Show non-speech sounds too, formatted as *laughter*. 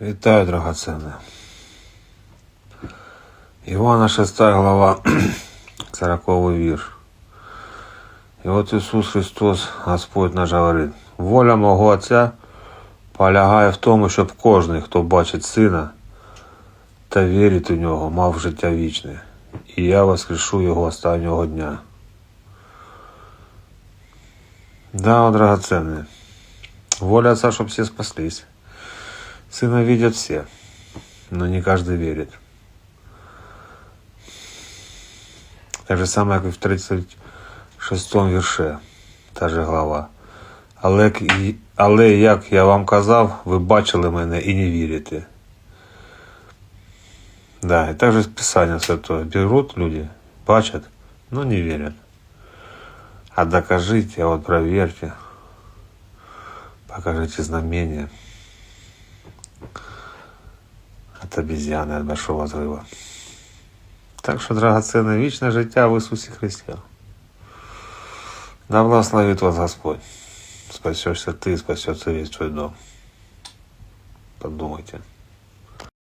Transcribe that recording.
Вітаю, драгоценне. Івана 6 глава, *clears throat* 40 вірш. І от Ісус Христос, Господь наш говорить, воля мого Отця полягає в тому, щоб кожен, хто бачить Сина та вірить у нього, мав життя вічне. І я воскрешу його останнього дня. Да, драгоценне. Воля Отца, чтобы все спаслись. Сына видят все, но не каждый верит. Так же самое, как и в 36 вірше, та же глава. Але, як і- але як я вам казав, ви бачили мене і не вірите. Да, и также из Писания Святое. Берут люди, бачат, но не верят. А докажите, а вот проверьте, покажите знамения от обезьяны, от большого взрыва. Так що, драгоценне, вічне життя в Ісусі Христі. Да благословит вас Господь. Спасешься ты, спасется весь твой дом. Подумайте.